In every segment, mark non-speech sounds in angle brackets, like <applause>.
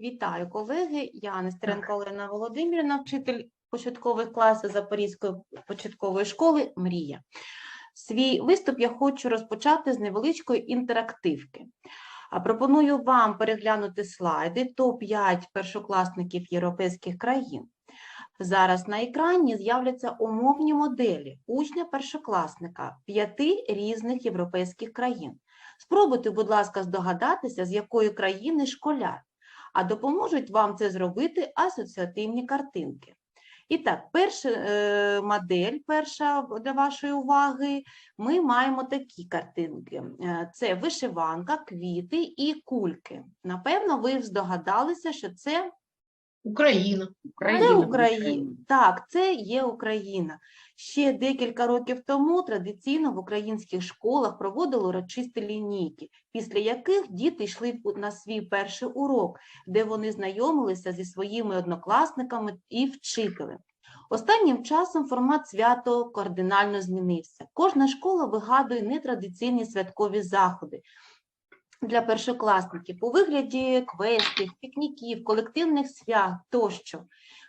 Вітаю, колеги. Я Нестеренко Олена Володимирівна, вчитель початкових класів Запорізької початкової школи Мрія. Свій виступ я хочу розпочати з невеличкої інтерактивки. Пропоную вам переглянути слайди топ-5 першокласників європейських країн. Зараз на екрані з'являться умовні моделі учня-першокласника п'яти різних європейських країн. Спробуйте, будь ласка, здогадатися, з якої країни школяр а допоможуть вам це зробити асоціативні картинки. І так, перша е, модель, перша для вашої уваги, ми маємо такі картинки: Е, це вишиванка, квіти і кульки. Напевно, ви здогадалися, що це Україна. це Україна, Україна. Так, це є Україна. Ще декілька років тому традиційно в українських школах проводили урочисті лінійки, після яких діти йшли на свій перший урок, де вони знайомилися зі своїми однокласниками і вчителем. Останнім часом формат свято кардинально змінився. Кожна школа вигадує нетрадиційні святкові заходи для першокласників у вигляді квестів, пікніків, колективних свят тощо.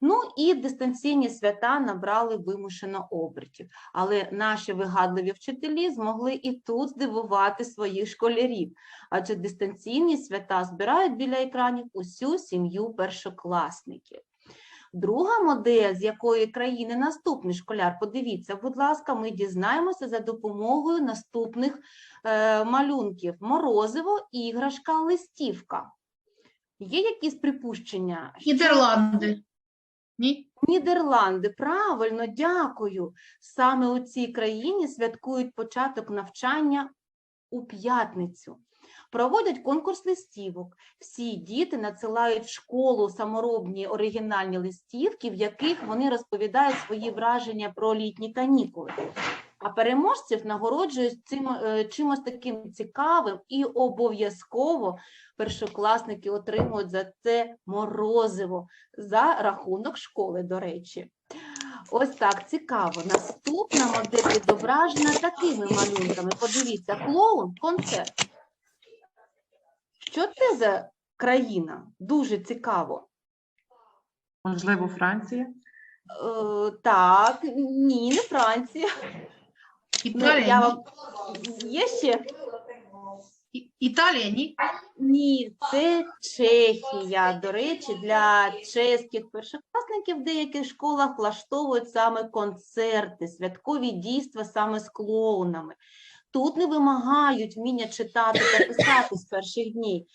Ну і дистанційні свята набрали вимушено обертів. Але наші вигадливі вчителі змогли і тут здивувати своїх школярів, адже дистанційні свята збирають біля екранів усю сім'ю першокласників. Друга модель, з якої країни наступний школяр, подивіться, будь ласка, ми дізнаємося за допомогою наступних е, малюнків: морозиво, іграшка, листівка. Є якісь припущення? Нідерланди. Ні? Нідерланди, правильно, дякую. Саме у цій країні святкують початок навчання у п'ятницю. Проводять конкурс листівок. Всі діти надсилають в школу саморобні оригінальні листівки, в яких вони розповідають свої враження про літні канікули. А переможців нагороджують цим, е, чимось таким цікавим і обов'язково першокласники отримують за це морозиво за рахунок школи, до речі. Ось так цікаво. Наступна модель відображена такими малюнками. Подивіться, клоун, концерт. Що це за країна? Дуже цікаво. Можливо, Франція. Е, так, ні, не Франція. Ну, Італія. я вам... Є ще? І- Італія, ні? Ні, це Чехія. До речі, для чеських першокласників в деяких школах влаштовують саме концерти, святкові дійства саме з клоунами. Тут не вимагають вміння читати та писати з перших днів.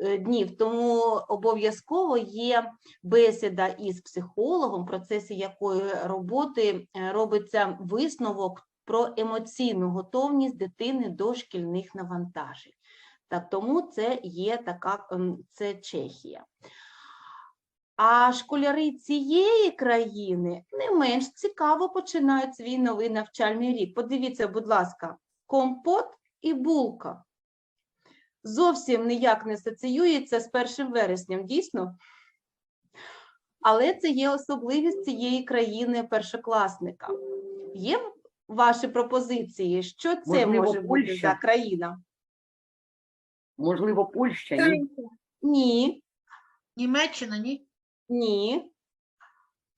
е, Днів, тому обов'язково є бесіда із психологом, в процесі якої роботи е, робиться висновок про емоційну готовність дитини до шкільних навантажень. Так, тому це є така ем, це Чехія. А школяри цієї країни не менш цікаво починають свій новий навчальний рік. Подивіться, будь ласка, компот і булка. Зовсім ніяк не асоціюється з 1 вересням, дійсно. Але це є особливість цієї країни першокласника. Є ваші пропозиції? Що це Можливо, може бути за країна? Можливо, Польща. Ні? Ні, Німеччина, ні? ні.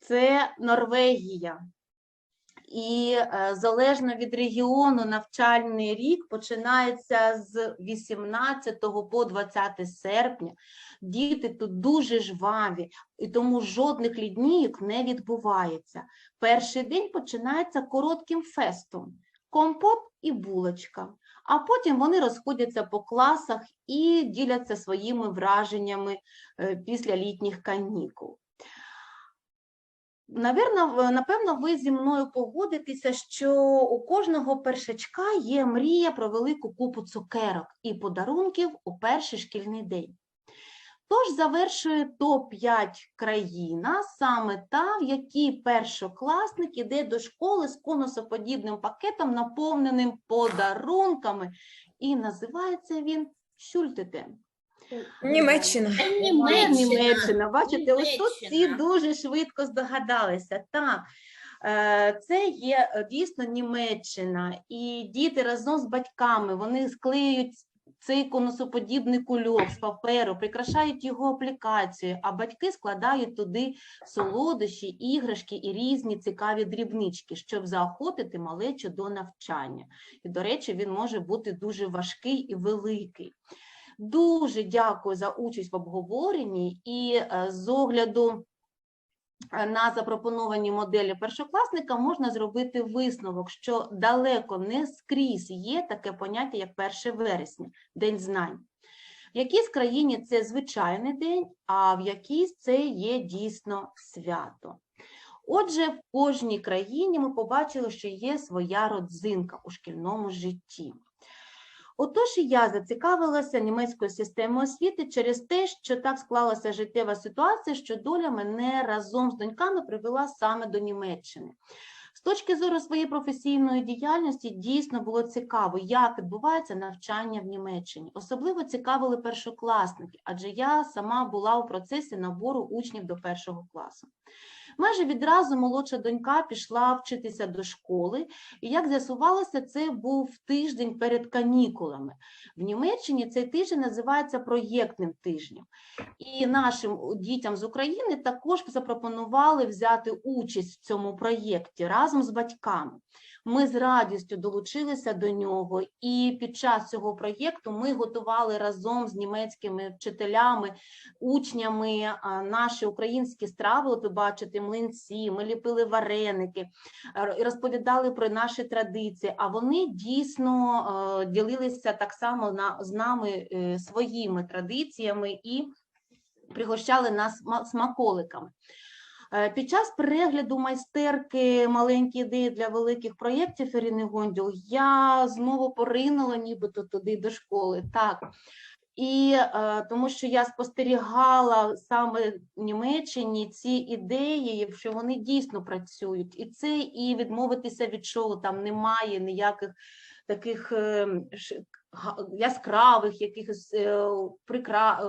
Це Норвегія. І е, залежно від регіону навчальний рік починається з 18 по 20 серпня. Діти тут дуже жваві, і тому жодних ліднійок не відбувається. Перший день починається коротким фестом, компот і булочка. А потім вони розходяться по класах і діляться своїми враженнями е, після літніх канікул. Навірно, напевно, ви зі мною погодитеся, що у кожного першачка є мрія про велику купу цукерок і подарунків у перший шкільний день. Тож завершує топ-5 країна, саме та, в якій першокласник іде до школи з конусоподібним пакетом, наповненим подарунками, і називається він Шультетен. Німеччина. Це Німеччина. Бачите, ось тут всі дуже швидко здогадалися. Так, е, це є е, дійсно Німеччина, і діти разом з батьками вони склеюють цей конусоподібний кульок з паперу, прикрашають його аплікацію, а батьки складають туди солодощі, іграшки і різні цікаві дрібнички, щоб заохотити малечу до навчання. І, до речі, він може бути дуже важкий і великий. Дуже дякую за участь в обговоренні і е, з огляду е, на запропоновані моделі першокласника можна зробити висновок, що далеко не скрізь є таке поняття, як 1 вересня, День знань. В якійсь країні це звичайний день, а в якійсь це є дійсно свято. Отже, в кожній країні ми побачили, що є своя родзинка у шкільному житті. Отож, і я зацікавилася німецькою системою освіти через те, що так склалася життєва ситуація, що доля мене разом з доньками привела саме до Німеччини. З точки зору своєї професійної діяльності дійсно було цікаво, як відбувається навчання в Німеччині. Особливо цікавили першокласники, адже я сама була у процесі набору учнів до першого класу. Майже відразу молодша донька пішла вчитися до школи, і як з'ясувалося, це був тиждень перед канікулами. В Німеччині цей тиждень називається проєктним тижнем. І нашим дітям з України також запропонували взяти участь в цьому проєкті разом з батьками. Ми з радістю долучилися до нього, і під час цього проєкту ми готували разом з німецькими вчителями, учнями наші українські страви. От ви бачите, млинці, ми ліпили вареники, розповідали про наші традиції. А вони дійсно е, ділилися так само на, з нами е, своїми традиціями і пригощали нас ма- смаколиками. Е, Під час перегляду майстерки маленькі ідеї для великих проєктів Ірини Гонділ я знову поринула нібито туди до школи. Так. І е, тому що я спостерігала саме в Німеччині ці ідеї, що вони дійсно працюють. І це і відмовитися від шоу, там немає ніяких таких е, яскравих, якихось прикра...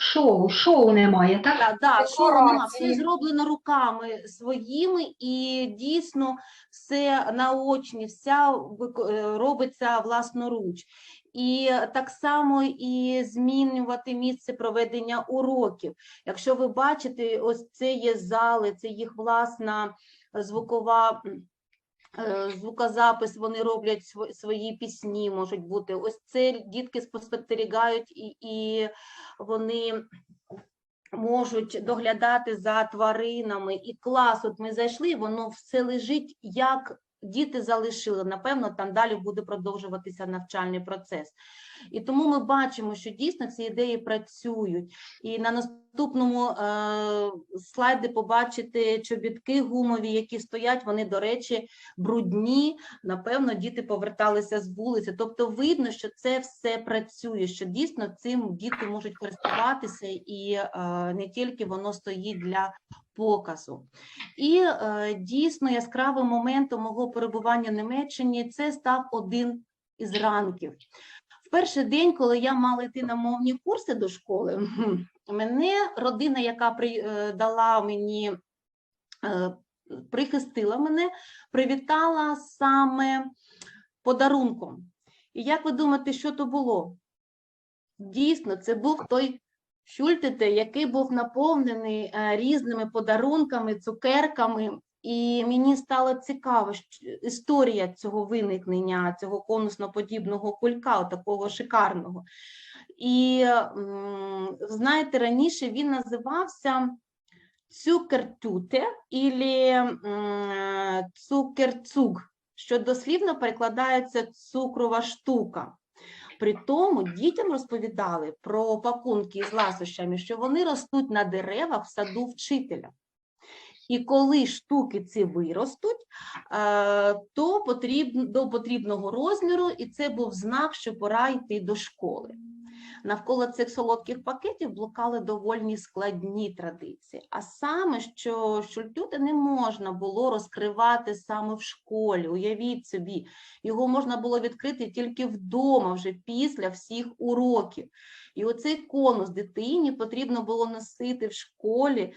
Шоу, шоу немає, так? Да, да, шоу нема, все зроблено руками своїми, і дійсно все наочні, вся е, робиться власноруч. І так само і змінювати місце проведення уроків. Якщо ви бачите, ось це є зали, це їх власна звукова. Е, Звукозапис, вони роблять свої пісні, можуть бути. Ось це дітки спостерігають і, і вони можуть доглядати за тваринами. І клас, от ми зайшли, воно все лежить, як діти залишили. Напевно, там далі буде продовжуватися навчальний процес. І тому ми бачимо, що дійсно ці ідеї працюють. І на наступному е, слайді побачите чобітки гумові, які стоять, вони, до речі, брудні. Напевно, діти поверталися з вулиці. Тобто видно, що це все працює, що дійсно цим діти можуть користуватися, і е, не тільки воно стоїть для показу. І е, дійсно яскравим моментом мого перебування в Німеччині це став один із ранків. В перший день, коли я мала йти на мовні курси до школи, <clears throat> мене родина, яка е, дала мені, е, прихистила мене, привітала саме подарунком. І як ви думаєте, що то було? Дійсно, це був той шультете, який був наповнений е, різними подарунками, цукерками. І мені стало цікаво історія цього виникнення, цього конусноподібного кулька, такого шикарного. І знаєте, раніше він називався цукертюте або цукерцуг, що дослівно перекладається цукрова штука. При тому дітям розповідали про пакунки з ласощами, що вони ростуть на деревах в саду вчителя. І коли штуки ці виростуть, е, то потрібно до потрібного розміру, і це був знак, що пора йти до школи. Навколо цих солодких пакетів блукали довольні складні традиції. А саме, що шультюти не можна було розкривати саме в школі. Уявіть собі, його можна було відкрити тільки вдома, вже після всіх уроків. І оцей конус дитині потрібно було носити в школі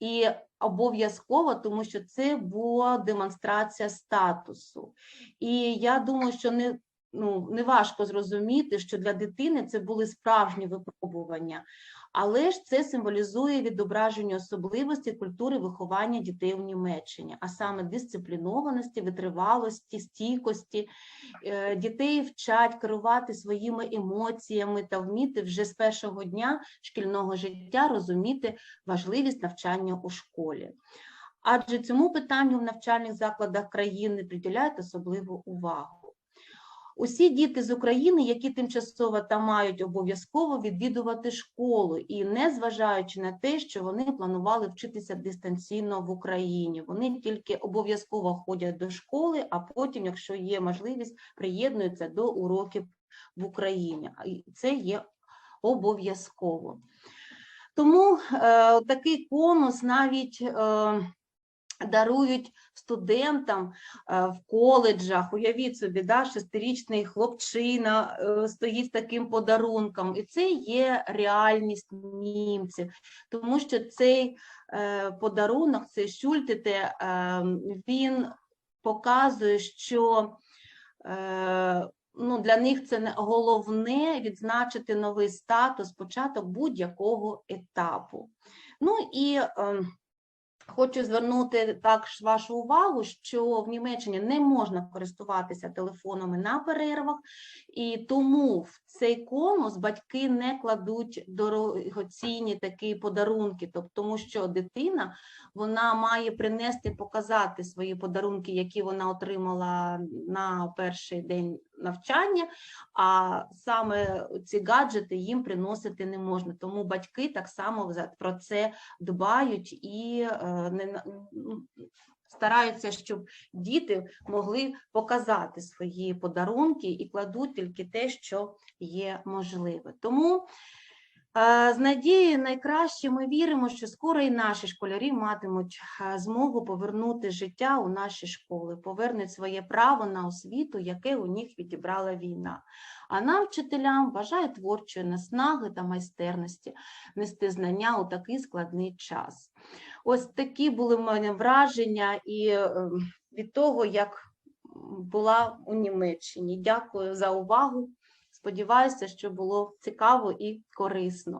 і обов'язково, тому що це була демонстрація статусу. І я думаю, що не ну, неважко зрозуміти, що для дитини це були справжні випробування, але ж це символізує відображення особливості культури виховання дітей у Німеччині, а саме дисциплінованості, витривалості, стійкості. Е, Дітей вчать керувати своїми емоціями та вміти вже з першого дня шкільного життя розуміти важливість навчання у школі. Адже цьому питанню в навчальних закладах країни приділяють особливу увагу. Усі діти з України, які тимчасово там мають обов'язково відвідувати школу, і не зважаючи на те, що вони планували вчитися дистанційно в Україні, вони тільки обов'язково ходять до школи, а потім, якщо є можливість, приєднуються до уроків в Україні. І Це є обов'язково. Тому е, такий конус навіть е, дарують студентам е, в коледжах. Уявіть собі, да, шестирічний хлопчина е, стоїть з таким подарунком, і це є реальність німців, тому що цей е, подарунок, цей шультите, він показує, що ну, для них це головне відзначити новий статус, початок будь-якого етапу. Ну і е, Хочу звернути також вашу увагу, що в Німеччині не можна користуватися телефонами на перервах, і тому в цей конус батьки не кладуть дорогоцінні такі подарунки, тобто тому що дитина вона має принести, показати свої подарунки, які вона отримала на перший день навчання, а саме ці гаджети їм приносити не можна. Тому батьки так само про це дбають і е, не ну, стараються, щоб діти могли показати свої подарунки і кладуть тільки те, що є можливе. Тому з надією найкраще ми віримо, що скоро і наші школярі матимуть змогу повернути життя у наші школи, повернуть своє право на освіту, яке у них відібрала війна. А нам, вчителям, бажаю творчої наснаги та майстерності нести знання у такий складний час. Ось такі були в мене враження і е, від того, як була у Німеччині. Дякую за увагу. Сподіваюся, що було цікаво і корисно.